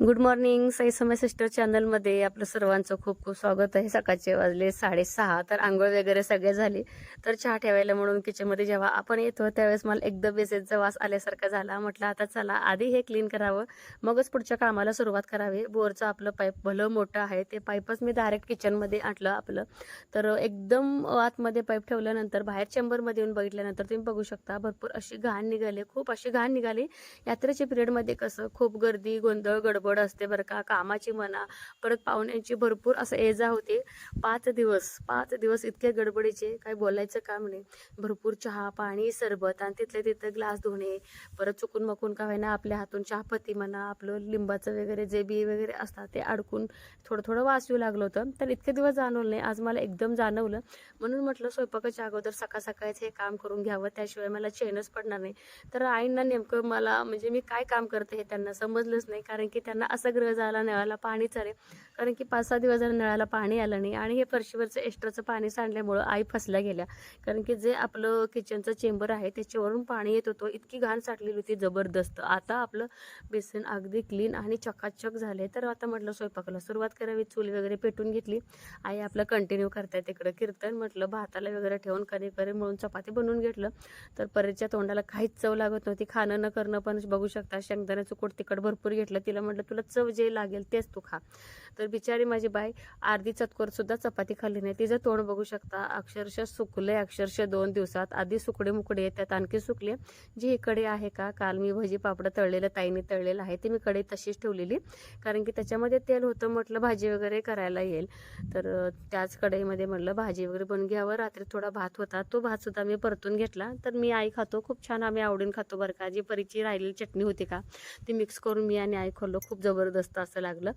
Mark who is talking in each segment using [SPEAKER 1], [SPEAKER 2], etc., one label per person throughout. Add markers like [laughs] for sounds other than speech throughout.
[SPEAKER 1] Good morning Sai समय sister चॅनलमध्ये आपलं सर्वांचं खूप खूप स्वागत आहे. सकाळचे वाजले साडेसहा तर आंघोळ वगैरे सगळे झाले. तर चहा ठेवायला म्हणून किचनमध्ये जेव्हा आपण येतो त्यावेळेस मला एकदम बेसेसचा वास आल्यासारखा झाला. म्हटलं आता चला आधी हे क्लीन करावं मगच पुढच्या कामाला सुरुवात करावी. बोरचं आपलं पाईप भलं मोठं आहे ते पाईपच मी डायरेक्ट किचनमध्ये आणलं आपलं. तर एकदम आतमध्ये पाईप ठेवल्यानंतर बाहेर चेंबरमध्ये येऊन बघितल्यानंतर तुम्ही बघू शकता भरपूर अशी घाण निघाली खूप अशी घाण निघाली. यात्रेच्या पिरियडमध्ये कसं खूप गर्दी गोंधळ गडबड असते बरं का कामाची म्हणा परत पाहुण्यांची भरपूर असं ये जा होते. पाच दिवस पाच दिवस इतके गडबडीचे काही बोलायचं काम नाही भरपूर चहा पाणी सरबत आणि तिथले तिथं ग्लास धुणे परत चुकून मकून का होईना आपल्या हातून चहापत्ती म्हणा आपलं लिंबाचं वगैरे जे बी वगैरे असतात ते अडकून थोडं थोडं वास येऊ लागलं होतं. तर इतके दिवस जाणवलं नाही आज मला एकदम जाणवलं. म्हणून म्हटलं स्वयंपाकाच्या अगोदर सकाळ सकाळीच हे काम करून घ्यावं त्याशिवाय मला चेनच पडणार नाही. तर आईंना नेमकं मला म्हणजे मी काय काम करते हे त्यांना समजलंच नाही कारण की त्यांना असं ग्रह झाला नळाला पाणी चालेल. कारण की पाच सहा दिवस झाला नळाला पाणी आलं नाही आणि हे फरशीवरचं एक्स्ट्राचं पाणी सांडल्यामुळं आई फसल्या गेल्या. कारण की जे आपलं किचनचं चेंबर आहे त्याच्यावरून पाणी येत होतं. इतकी घाण साठलेली होती जबरदस्त. आता आपलं बेसन अगदी क्लीन आणि चकाचक झाले तर आता म्हटलं स्वयंपाकाला सुरुवात करावी. चूल वगैरे पेटून घेतली. आई आपलं कंटिन्यू करताय तिकडं. कीर्तन म्हटलं भाताला वगैरे ठेवून कधी करे म्हणून चपाती बनवून घेतलं. तर परेच्या तोंडाला काहीच चव लागत नव्हती. खाणं न करणं पण बघू शकता. शेंगदाण्याचं कुट तिखट भरपूर घेतलं. तिला म्हटलं तुला चव जे लागेल तेच तू खा. तर बिचारी माझी बाई अर्धी चतकोर सुद्धा चपाती खाल्ली नाही. तिचं तोंड बघू शकता. अक्षरशः सुकले अक्षरशः दोन दिवसात आधी सुकडे मुकडे त्यात आणखी सुकले. जी इकडे कढई आहे का? काल मी भजी पापड तळलेलं ताईने तळलेलं आहे. ती मी कढई तशीच ठेवलेली. कारण की त्याच्यामध्ये तेल होतं म्हटलं भाजी वगैरे करायला येईल. तर त्याच कढईमध्ये म्हटलं भाजी वगैरे बनून घ्यावं. रात्री थोडा भात होता. तो भात सुद्धा मी परतून घेतला. तर मी आई खातो. खूप छान आम्ही आवडून खातो बरं का. जी परीची राहिलेली चटणी होती का? ती मिक्स करून मी आणि आई खाल्लो. खूप जबरदस्त असं लागलं.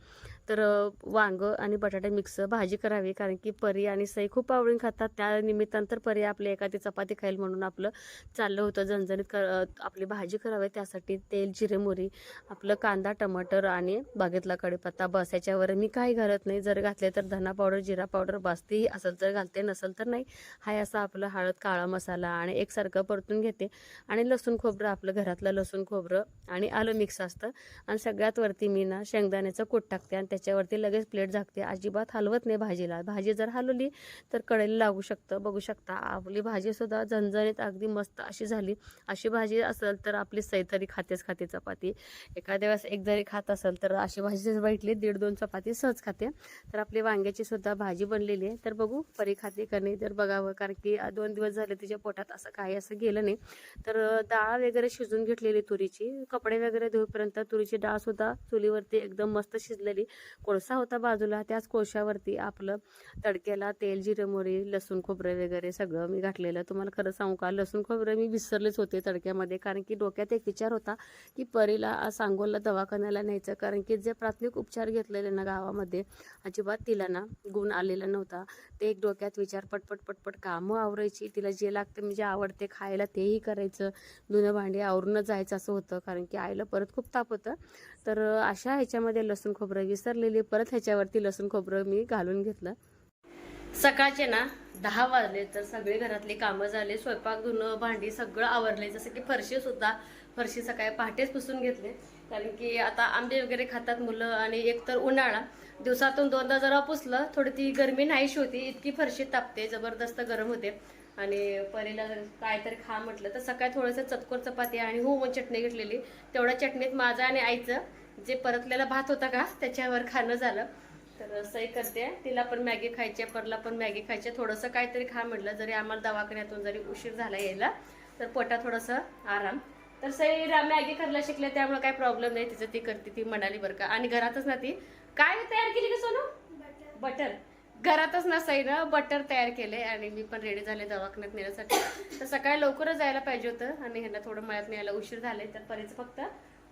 [SPEAKER 1] तर वांग आणि बटाटे मिक्स भाजी करावी. कारण की परी आणि सई खूप आवडून खातात. त्या निमित्तानं तर परी आपली एखादी चपाती खाईल म्हणून आपलं चाललं होतं. झणझणीत कर आपली भाजी करावी. त्यासाठी तेल जिरे मोरी आपलं कांदा टमाटर आणि बागेतला कढीपत्ता. बस याच्यावर मी काही घालत नाही. जर घातले तर धना पावडर जिरा पावडर बासतीही असेल तर घालते. नसेल तर नाही. हाय असा आपलं हळद काळा मसाला आणि एकसारखं परतून घेते. आणि लसूण खोबरं आपलं घरातलं लसूण खोबरं आणि आलं मिक्स असतं. आणि सगळ्यात वरती मी ना शेंगदाण्याचं कूट टाकते आणि त्याच्यावरती लगेच प्लेट झाकते. अजिबात हलवत नाही भाजीला. भाजी जर हलवली तर कडेला लागू शकतं. बघू शकता. आपली भाजीसुद्धा झणझणीत अगदी मस्त अशी झाली. अशी भाजी असेल तर आपली सैतरी खातेच खाते चपाती. एखाद्या वेळेस एक जरी खात असेल तर अशी भाजी जर भेटली दीड दोन चपाती सहज खाते. तर आपली वांग्याची सुद्धा भाजी बनलेली आहे. तर बघू परी खाते का नाही तर बघावं. कारण की दोन दिवस झाले तिच्या पोटात असं काही असं गेलं नाही. तर डाळ वगैरे शिजून घेतलेली तुरीची. कपडे वगैरे धुईपर्यंत तुरीची डाळ सुद्धा चुलीवरती एकदम मस्त शिजलेली. कोळसा होता बाजूला त्याच कोळशावरती आपलं तडक्याला तेल जिरे मोरी लसूण खोबरं वगैरे सगळं मी घातलेलं. तुम्हाला खरं सांगू का लसूण खोबरं मी विसरलेच होते तडक्यामध्ये कारण की डोक्यात एक विचार होता की परीला सांगोलला दवाखान्याला न्यायचं कारण की जे प्राथमिक उपचार घेतलेले ना गावामध्ये अजिबात तिला ना गुण आलेला नव्हता. ते एक डोक्यात विचार पटपट पटपट कामं आवरायची तिला जे लागतं म्हणजे आवडते खायला तेही करायचं धुणं भांडी आवरूनच जायचं असं होतं कारण की आईला परत खूप ताप होतं. तर अशा ह्याच्यामध्ये लसूण खोबरं विसरलेली परत ह्याच्यावरती लसूण खोबरं मी घालून घेतलं. सकाळचे ना दहा वाजले तर सगळे घरातले कामं झाले स्वयंपाक धुणं भांडी सगळं आवरले. जसं की फरशी सुद्धा फरशी सकाळी पहाटेच पुसून घेतले. कारण की आता आंबे वगैरे खातात मुलं आणि एक तर उन्हाळा. दिवसातून दोनदा जरा पुसलं थोडी ती गरमी नाहीशी होती इतकी फरशी तापते जबरदस्त गरम होते. आणि परीला काहीतरी खा म्हटलं तर सकाळी थोडंसं चतकोर चपाती आणि हो मग चटणी घेतलेली. तेवढ्या चटणीत माझं आणि आईचं जे परतलेला भात होता का त्याच्यावर खाणं झालं. तर सही करते तिला पण मॅगी खायची परला पण मॅगी खायची थोडंसं काहीतरी खा म्हटलं जरी आम्हाला दवाखान्यातून जरी उशीर झाला यायला तर पोटा थोडंसं आराम. तर सई रा- मॅगी करायला शिकले त्यामुळे काही प्रॉब्लेम नाही. तिचं ती करते ती म्हणाली बरं का. आणि घरातच ना ती काय तयार केली का सोनू? बटर. घरातच ना सईनं बटर तयार केले आणि मी पण रेडी झाले दवाखान्यात नेण्यासाठी. तर सकाळी लवकरच जायला पाहिजे होतं आणि ह्यांना थोडं मळ्यात न्यायला उशीर झाले तर परीच फक्त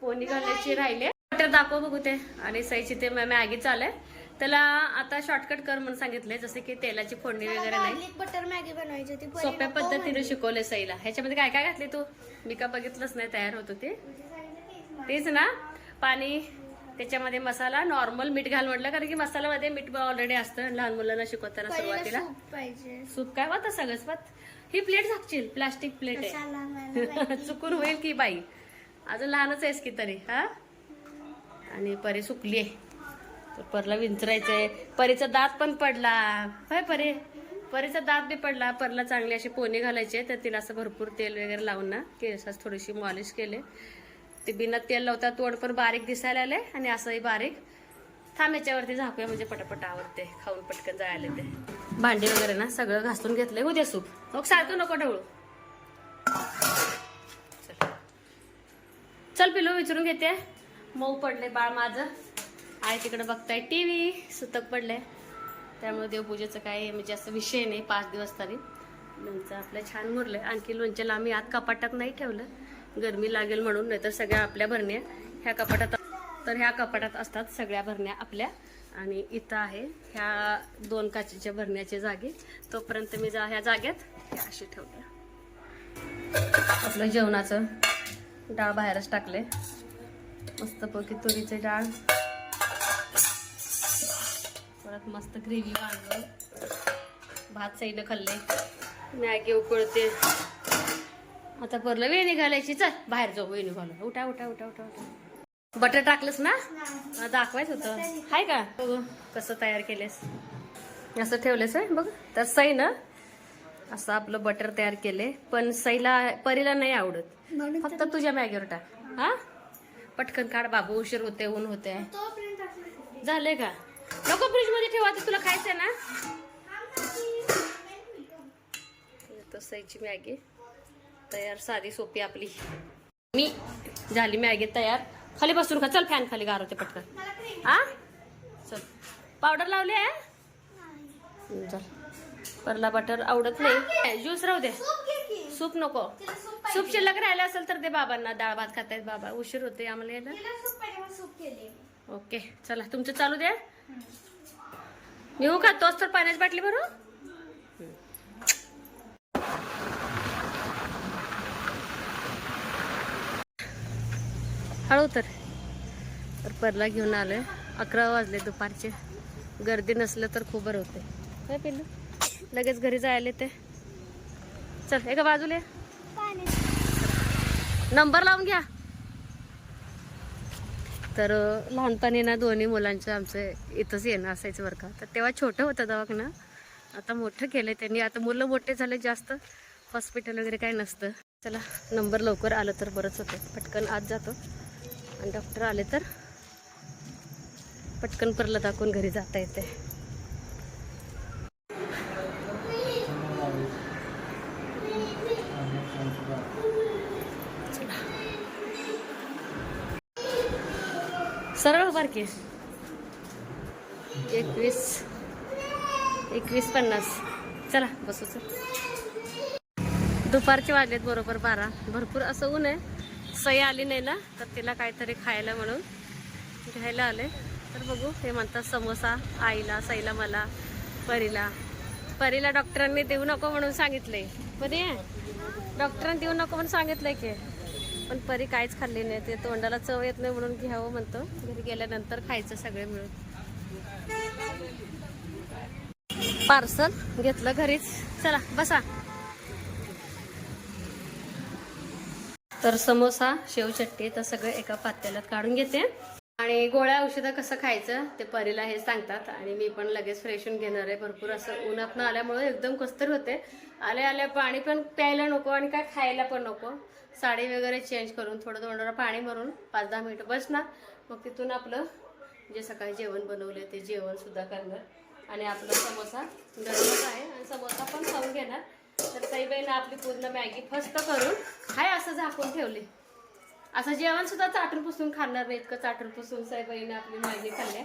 [SPEAKER 1] पोनी घालण्याची राहिले. बटर दाखव बघू ते. आणि सईची ते मॅगी चालय त्याला आता शॉर्टकट कर म्हणून सांगितले जसे की तेलाची फोडणी वगैरे नाही.
[SPEAKER 2] बटर मॅगी बनवायची
[SPEAKER 1] सोप्या पद्धतीने शिकवले सईला. ह्याच्यामध्ये काय काय घातले तू? मी का बघितलंच नाही तयार होत होते. तेच ना पाणी त्याच्यामध्ये मसाला नॉर्मल मीठ घाल म्हटलं कारण की मसाल्यामध्ये मीठ ऑलरेडी असतं. लहान मुलांना शिकवताना सुरुवातीला.
[SPEAKER 2] सूप पाहिजे.
[SPEAKER 1] सूप काय होतं सगळंच पात ही प्लेट झाकशील प्लास्टिक प्लेट आहे. [laughs] चुकून होईल की बाई? अजून लहानच आहेस की तरी हा? आणि परी सुकली आहे. तर परला आहे परीचा दात पण पडला. होय परी? परीचा दात बी पडला. परला चांगले असे पोने घालायचे तर तिला असं भरपूर तेल वगैरे लावून ना केसास थोडीशी मॉलिश केले. ते बिना तेल लावता तोड पण बारीक दिसायला आले आणि असंही बारीक. थांब याच्यावरती झाकूया म्हणजे पटापट आवडते खाऊन पटकन जायला ते भांडी वगैरे ना सगळं घासून घेतलंय. उद्या सूप. मग सारखं नको ढवळू. चल. चल विचारून घेते. मऊ पडले बाळ माझं. आई तिकडे बघताय टीव्ही सुतक पडले त्यामुळे देवपूजेचं काय म्हणजे असं विषय नाही पाच दिवस तरी. लोणचं आपलं छान मुरलंय. आणखी लोणच्याला आम्ही आत कपाटात नाही ठेवलं. गरमी लागेल म्हणून नाहीतर सगळ्या आपल्या भरण्या ह्या कपाटात तर ह्या कपाटात असतात सगळ्या भरण्या आपल्या. आणि इथं आहे ह्या दोन काचेच्या भरण्याच्या जागे. तोपर्यंत मी जा ह्या जागेत अशी ठेवल्या आपलं जेवणाचं डाळ बाहेरच टाकले मस्तपैकी तुरीचे डाळ. परत मस्त ग्रेव्ही वांग. भात सईनं खाल्ले मॅगी उकळते. आता परलं वेणी घालायची चल बाहेर जाऊ वेणी घालून. उठा उठा उठा उठा उठा. बटर टाकलंस ना? दाखवायचं होतं. हाय का? कसं तयार केलेस असं ठेवलेस आहे बघ. तर सई ना असं आपलं बटर तयार केले पण सईला परीला नाही आवडत. फक्त तुझ्या मॅगीवर टाक. हा? पटकन काढ बाबू उशीर होते ऊन होते झाले का? नको फ्रीजमध्ये ठेवा ते तुला खायचंय ना. तर सईची मॅगी. तयार साधी सोपी आपली. मी झाली मॅगी तयार. खाली बसून खा. चल फॅन खाली गार होते पटकन. हा चल. पावडर लावली आहे? चल. परला बटर आवडत नाही. ज्यूस राहू दे.
[SPEAKER 2] सूप
[SPEAKER 1] नको.
[SPEAKER 2] सूप
[SPEAKER 1] शिल्लक राहिला असेल तर दे बाबांना. डाळ भात खातायत बाबा. उशीर होते आम्हाला यायला. ओके चला. तुमचं चालू द्या. येऊ का? तोच तर पाण्याची बाटली भरू? हळू तर. परला घेऊन आलोय. अकरा वाजले दुपारचे. गर्दी नसलं तर खूप बरं होते काय पिल्लू? लगेच घरी जायला ते चल एका बाजूला नंबर लावून घ्या. तर लहानपणी ना दोन्ही मुलांचं आमचं इथंच येणं असायचं बरं का. तर तेव्हा छोटं होतं दवाखाना. आता मोठं केलं त्यांनी. आता मुलं मोठे झाले जास्त. हॉस्पिटल वगैरे काय नसतं. चला नंबर लवकर आलं तर बरंच होतं. पटकन आत जातो. आणि डॉक्टर आले तर पटकन परला दाखवून घरी जाता येते सरळ एकवीस. एकवीस पन्नास. चला बसू चल. दुपारचे वाजलेत बरोबर बारा. भरपूर असं ऊन आहे. सई आली नाही ना तर तिला काहीतरी खायला म्हणून घ्यायला आले. तर बघू हे म्हणतात समोसा आईला सईला मला परीला. परीला डॉक्टरांनी देऊ नको म्हणून सांगितलंय परी डॉक्टरांनी देऊ नको म्हणून सांगितलंय की. पण परी काहीच खाल्ली नाही. ते तोंडाला चव येत नाही म्हणून घ्यावं म्हणतो. घरी गेल्यानंतर खायचं सगळे मिळून. पार्सल घेतलं घरीच. चला बसा. तर समोसा शेवचट्टी तर सगळं एका पात्याला काढून घेते. आणि गोळ्या औषधं कसं खायचं ते परीला हे सांगतात आणि मी पण लगेच फ्रेश होऊन घेणार आहे. भरपूर असं उन्हातनं आल्यामुळे एकदम कस्तर होते. आले आल्या पाणी पण प्यायला नको आणि काय खायला पण नको. साडी वगैरे चेंज करून थोडं थोडं पाणी भरून पाच दहा मिनिटं बसणार. मग तिथून आपलं जे सकाळी जेवण बनवले ते जेवणसुद्धा करणार. आणि आपला समोसा गरमच आहे आणि समोसा पण खाऊन घेणार. तर साईबाईनं आपली पूर्ण मॅगी फस्त करून हाय असं झाकून ठेवली. असं जेवण सुद्धा चाटून पुसून खाणार नाही इतकं चाटून पुसून साईबाईने आपली मॅगी खाल्ली.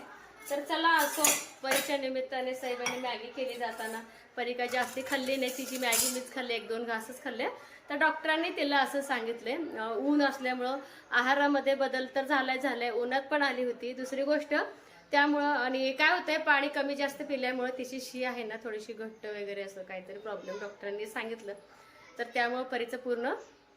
[SPEAKER 1] तर चला असो परीच्या निमित्ताने साईबाईने मॅगी केली जाताना परी काय जास्ती खाल्ली नाही तिची मॅगी मीच खाल्ली एक दोन घासच खाल्ले. तर डॉक्टरांनी तिला असं सांगितले ऊन असल्यामुळं आहारामध्ये बदल तर झालाय झालाय उन्हात पण आली होती. दुसरी गोष्ट त्यामुळं आणि काय होतंय पाणी कमी जास्त पिल्यामुळं तिची शी आहे ना थोडीशी घट्ट वगैरे असं काहीतरी प्रॉब्लेम डॉक्टरांनी सांगितलं. तर त्यामुळं परीचं पूर्ण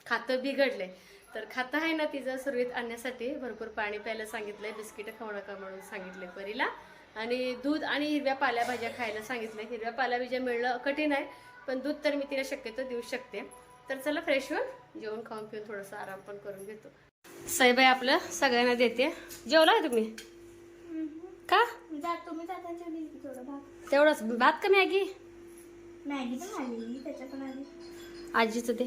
[SPEAKER 1] खातं बिघडलंय. तर खातं आहे ना तिचं सुरळीत आणण्यासाठी भरपूर पाणी प्यायला सांगितलंय बिस्किटं खाऊ नका म्हणून सांगितलंय परीला. आणि दूध आणि हिरव्या पालेभाज्या खायला सांगितलंय. हिरव्या पालेभाज्या मिळणं कठीण आहे पण दूध तर मी तिला शक्यतो देऊ शकते. तर चला फ्रेश होऊन जेवण खाऊन पिऊन थोडंसं आराम पण करून घेतो. साईबाई आपलं सगळ्यांना देते. जेवला आहे तुम्ही? का? तेवढंच. भात का? मॅगी
[SPEAKER 2] मॅगी पण आलेली त्याच्या पण आली.
[SPEAKER 1] आजीचं ते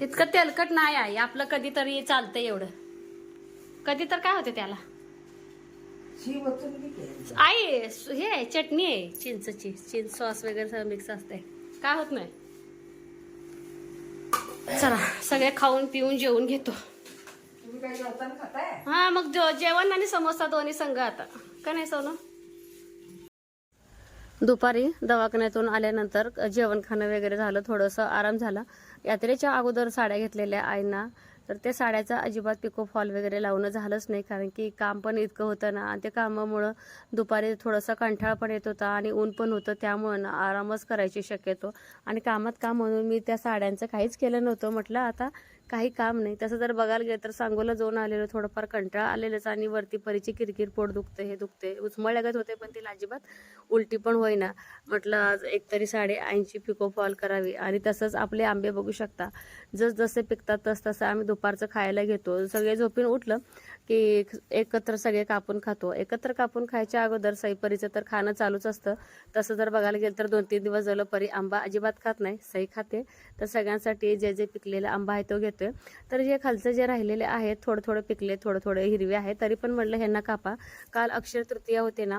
[SPEAKER 1] इतकं तेलकट नाही आहे. आपलं कधीतरी चालतंय एवढं. कधी तर काय होते त्याला? आई हे आहे, चटणी आहे चिंचची. चिंच सॉस वगैरे सगळं मिक्स असते काय होत नाही. चला सगळे खाऊन पिऊन जेवून घेतो. हा मग जेवण आणि समोसा दोन्ही संघ आता. का नाही सोनं? दुपारी दवाखान्यातून आल्यानंतर जेवण खाणं वगैरे झालं थोडंसं आराम झाला. यात्रेच्या अगोदर साड्या घेतलेल्या आईंना तर त्या साड्याचा अजिबात पिको फॉल वगैरे लावणं झालंच नाही कारण की काम पण इतकं होतं ना. आणि ते कामामुळं दुपारी थोडासा कंठाळ पण येत होता आणि ऊन पण होतं त्यामुळं ना आरामच करायची शक्यतो. आणि कामात काम म्हणून मी त्या साड्यांचं काहीच केलं नव्हतं. म्हटलं आता काही काम नाही. तसं जर बघायला गेलं तर सांगोला जाऊन आलेलो थोडंफार कंटाळा आलेलंच आणि वरती परीची किरकिर पोट दुखते हे दुखते उचमळल्यागत होते पण तिला अजिबात उलटी पण होईना. म्हटलं आज एकतरी साडे ऐंशी पिको फॉल करावी. आणि तसंच आपले आंबे बघू शकता. जस जसे पिकतात तस तसं आम्ही दुपारचं खायला घेतो. सगळे झोपून उठलं की एकत्र सगळे कापून खातो. एकत्र कापून खायच्या अगोदर सईपरीचं तर खाणं चालूच असतं. तसं जर बघायला गेलं तर दोन तीन दिवस झालं परी आंबा अजिबात खात नाही सई खाते. तर सगळ्यांसाठी जे जे पिकलेला आंबा आहे तो घेतोय. तर जे खालचं जे राहिलेले आहेत थोडं थोडं पिकले थोडं थोडं हिरवे आहे तरी पण म्हटलं ह्यांना कापा. काल अक्षर तृतीया होते ना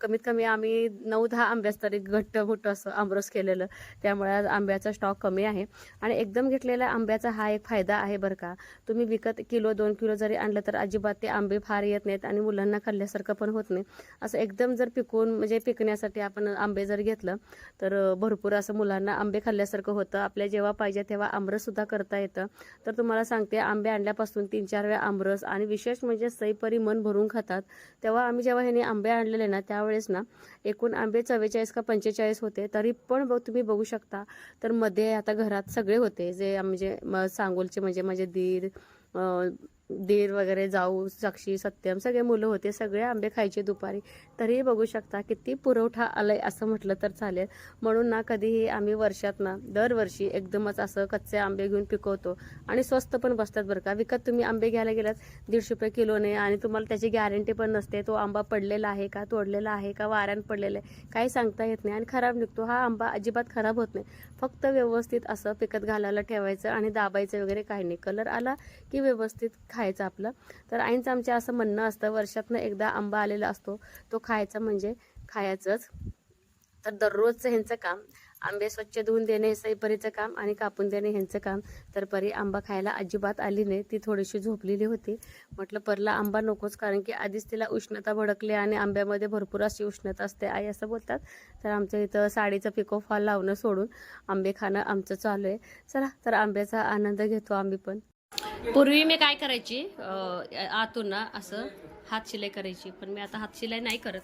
[SPEAKER 1] कमीत कमी आम्ही नऊ दहा आंब्यास तरी घट्ट मोठं असं आंब्रोस केलेलं. त्यामुळे आज आंब्याचा स्टॉक कमी आहे. आणि एकदम घेतलेल्या आंब्याचा हा एक फायदा आहे बरं का. तुम्ही विकत किलो दोन किलो जरी आणलं तर अजिबात ते आंबे फार येत नाहीत आणि मुलांना खाल्ल्यासारखं पण होत नाही. असं एकदम जर पिकवून म्हणजे पिकण्यासाठी आपण आंबे जर घेतलं तर भरपूर असं मुलांना आंबे खाल्ल्यासारखं होतं. आपल्या जेव्हा पाहिजे तेव्हा आमरससुद्धा करता येतं. तर तुम्हाला सांगते आंबे आणल्यापासून तीन चार वेळा आमरस आणि विशेष म्हणजे सईपरी मन भरून खातात. तेव्हा आम्ही जेव्हा ह्याने आंबे आणलेले ना त्यावेळेस ना एकूण आंबे चव्वेचाळीस का पंचेचाळीस होते. तरी पण बघ तुम्ही बघू शकता तर मध्ये आता घरात सगळे होते. जे म्हणजे म- सांगोलचे म्हणजे माझे दीर दीर वगैरे जाऊ साक्षी सत्यम सगळे मुलं होते सगळे आंबे खायचे दुपारी. तरीही बघू शकता किती पुरवठा आलाय असं म्हटलं तर चालेल. म्हणून ना कधीही आम्ही वर्षात ना दरवर्षी एकदमच असं कच्चे आंबे घेऊन पिकवतो. आणि स्वस्त पण बसतात बरं का. विकत तुम्ही आंबे घ्यायला गेलात दीडशे रुपये किलोने आणि तुम्हाला त्याची गॅरंटी पण नसते तो आंबा पडलेला आहे का तोडलेला आहे का वाऱ्यानं पडलेला आहे काही सांगता येत नाही आणि खराब निघतो. हा आंबा अजिबात खराब होत नाही. फक्त व्यवस्थित असं पिकत घालायला ठेवायचं आणि दाबायचं वगैरे काही नाही. कलर आला की व्यवस्थित खा खायचं आपलं. तर आईंचं आमच्या असं म्हणणं असतं वर्षातनं एकदा आंबा आलेला असतो तो खायचा म्हणजे खायचंच. तर दररोजचं ह्यांचं काम आंबे स्वच्छ धुवून देणे हे सईपरीचं काम आणि कापून देणे ह्यांचं काम. तर परी आंबा खायला अजिबात आली नाही ती थोडीशी झोपलेली होती. म्हटलं परला आंबा नकोच कारण की आधीच तिला उष्णता भडकली आणि आंब्यामध्ये भरपूर अशी उष्णता असते आई असं बोलतात. तर आमच्या इथं साडीचं पिको फॉल लावणं सोडून आंबे खाणं आमचं चालू आहे. चला तर आंब्याचा आनंद घेतो आम्ही पण. पूर्वी मी काय करायची आतून ना असं हात शिलाई करायची पण मी आता हात शिलाई नाही करत.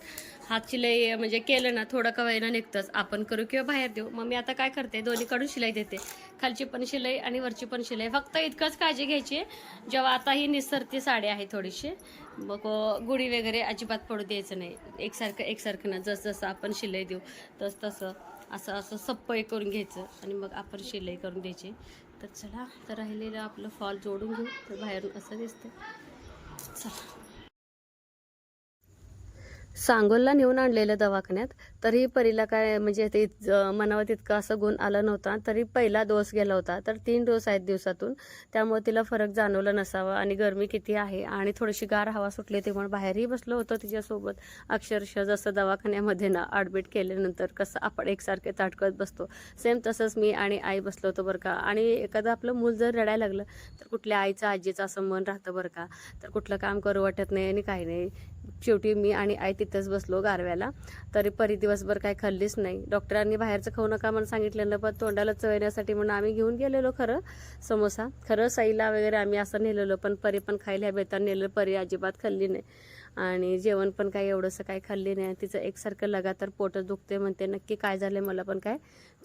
[SPEAKER 1] हात शिलाई म्हणजे केलं ना थोडं का वेळेला निघतंच. आपण करू किंवा बाहेर देऊ. मग मी आता काय करते दोन्हीकडून शिलाई देते. खालची पण शिलाई आणि वरची पण शिलाई. फक्त इतकंच काळजी घ्यायची. जेव्हा आता ही निसरती साडी आहे थोडीशी मग गुढी वगैरे अजिबात पडू द्यायचं नाही. एकसारखं एकसारखं ना जसं जसं आपण शिलाई देऊ तस तसं असं असं सप्पय करून घ्यायचं आणि मग आपण शिलाई करून द्यायची. तर चला तर राहिलेलं आपलं फॉल जोडून घेऊ तर बाहेरून असं दिसतं चला. सांगोलला नेऊन आणलेलं दवाखान्यात तरी परीला काय म्हणजे ते मनावर तितकं असं गुण आलं नव्हता तरी पहिला डोस गेला होता. तर तीन डोस आहेत दिवसातून. त्यामुळे तिला फरक जाणवला नसावा आणि गरमी किती आहे आणि थोडीशी गार हवा सुटली ते म्हणून बाहेरही बसलो होतो तिच्यासोबत. अक्षरशः जसं दवाखान्यामध्ये ना ॲडमिट केल्यानंतर कसं आपण एकसारखे ताटकत बसतो. सेम तसंच मी आणि आई बसलो होतो बरं का. आणि एखादं आपलं मूल जर रडायला लागलं तर कुठल्या आईचं आजीचं असं मन राहतं बरं का. तर कुठलं काम करू वाटत नाही आणि काही नाही. शेवटी मी आणि आई तिथंच बसलो गारव्याला. तरी परी दिवसभर काय खाल्लीच नाही. डॉक्टरांनी बाहेरचं खाऊ नका म्हणून सांगितलेलं पण तोंडाला चव येण्यासाठी म्हणून आम्ही घेऊन गेलेलो खरं. समोसा. खरं साईला वगैरे आम्ही असं नेलेलो पण परी पण खायला बेतान नेलं परी अजिबात खाल्ली नाही.
[SPEAKER 3] आणि जेवण पण काही एवढंसं काही खाल्ली नाही. तिचं एकसारखं लगातार पोटच दुखते म्हणते. नक्की काय झालं मला पण काय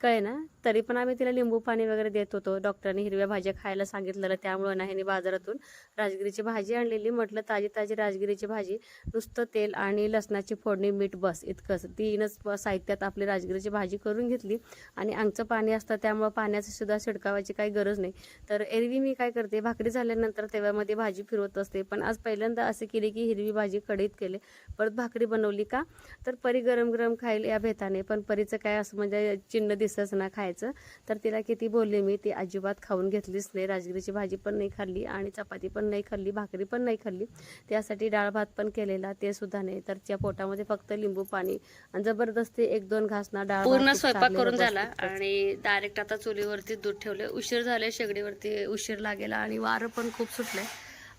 [SPEAKER 3] कळे ना? तरी पण आम्ही तिला लिंबू पाणी वगैरे देत होतो. डॉक्टरांनी हिरव्या भाज्या खायला सांगितलेलं त्यामुळं नाही ह्यांनी बाजारातून राजगिरीची भाजी आणलेली. म्हटलं ताजी ताजी राजगिरीची भाजी नुसतं तेल आणि लसणाची फोडणी मीठ बस इतकंच. तीनच साहित्यात आपली राजगिरीची भाजी करून घेतली आणि अंगचं पाणी असतं त्यामुळं पाण्याचं सुद्धा शिडकावायची काही गरज नाही. तर एरवी मी काय करते भाकरी झाल्यानंतर तेव्हामध्ये भाजी फिरवत असते. पण आज पहिल्यांदा असे केले की हिरवी भाजी कढईत केले. परत भाकरी बनवली का? तर परी गरम गरम खाईल या भेताने. पण परीचं काय असं म्हणजे चिन्ह दिसच ना खायचं. तर तिला किती बोलले मी ती अजिबात खाऊन घेतलीच नाही. राजगिरीची भाजी पण नाही खाल्ली आणि चपाती पण नाही खाल्ली भाकरी पण नाही खाल्ली. त्यासाठी डाळ भात पण केलेला ते सुद्धा नाही. तर त्या पोटामध्ये फक्त लिंबू पाणी आणि जबरदस्ती एक दोन घास ना डाळ
[SPEAKER 1] पूर्ण स्वयंपाक करून झाला. आणि डायरेक्ट आता चुलीवरती दूध ठेवले उशीर झाले शेगडीवरती उशीर लागेला आणि वारं पण खूप सुटलंय.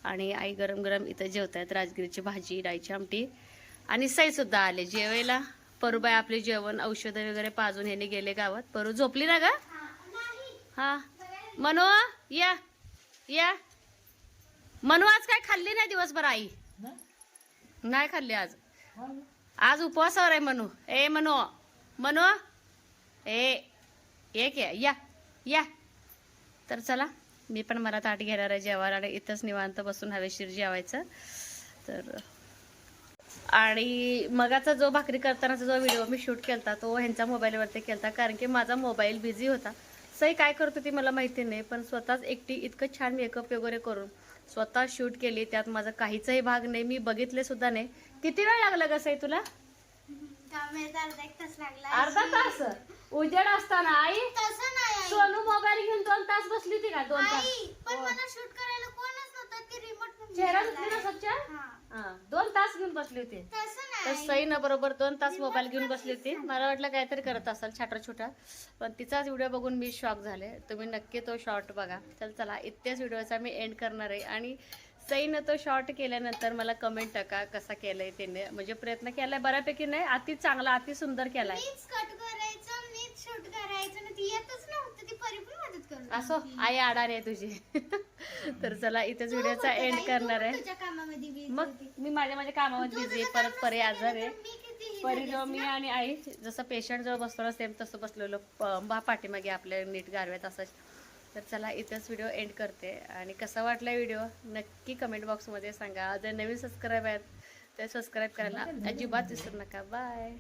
[SPEAKER 1] आणि आई गरम गरम इथं जेवतायत राजगिरीची भाजी डाळीची आमटी. आणि सई सुद्धा आले जेवायला. परूबाई आपले जेवण औषधं वगैरे पाजून ह्याने गेले गावात. परू झोपली ना गा? हा. मनो या. या. मनो आज काय खाल्ली नाही दिवसभर आई? नाही खाल्ली आज. आज उपवासावर आहे मनू. ए मनो. मनो. ए एक या या. या. तर चला मी पण मला ताट घेणार आहे जेवायला. आणि इथंच निवांत बसून हवेशीर जेवायचं. तर आणि मगाचा जो भाकरी करतानाचा जो व्हिडिओ मी शूट केलता तो ह्यांच्या मोबाईलवरती केलता. कारण की माझा मोबाईल बिझी होता. सई काय करत होती मला माहिती नाही पण स्वतःच एकटी इतकं छान मेकअप वगैरे करून स्वतः शूट केली. त्यात माझा काहीचाही भाग नाही मी बघितले सुद्धा नाही. किती वेळ लागला ग सई तुला?
[SPEAKER 4] अर्धा तास.
[SPEAKER 1] उजेड असताना आई. सोनू मोबाईल घेऊन दोन तास बसली होती का? दोन तास. चेहरा ना दोन तास घेऊन बसली होती. तर सईनं बरोबर दोन तास मोबाईल घेऊन बसली होती. मला वाटलं काहीतरी करत असाल छोटा छोटा पण तिचाच व्हिडिओ बघून मी शॉक झाले. तुम्ही नक्की तो शॉर्ट बघा. चल चला इतक्याच व्हिडिओचा मी एंड करणार आहे. आणि सईनं तो शॉर्ट केल्यानंतर मला कमेंट टाका कसा केलाय त्याने म्हणजे प्रयत्न केलाय बऱ्यापैकी नाही अति चांगला अति सुंदर केलाय.
[SPEAKER 4] शूट करायचं ना ती येतच नव्हतं ती परी पण मदत करत
[SPEAKER 1] असो. आई आडार आहे तुझी. [laughs] तर चला इथेच
[SPEAKER 4] तू
[SPEAKER 1] व्हिडिओचा एंड करणार आहे.
[SPEAKER 4] तुझ्या कामामध्ये busy
[SPEAKER 1] मग. मी माझ्या माझ्या कामामध्ये बिझी
[SPEAKER 4] तुझं
[SPEAKER 1] परत परी आजार आहे.
[SPEAKER 4] तर मी किती हे
[SPEAKER 1] परी जेव्हा मी. आणि आई जसं पेशंट जवळ बसतो ना सेम तसं बसलेलो. प- बा पाठीमागे आपल्या नीट गारव्यात असं. तर चला इथंच व्हिडिओ एंड करते. आणि कसा वाटला व्हिडिओ? नक्की कमेंट बॉक्समध्ये सांगा. जर नवीन सबस्क्राईब आहेत तर सबस्क्राईब करायला अजिबात विसरू नका. बाय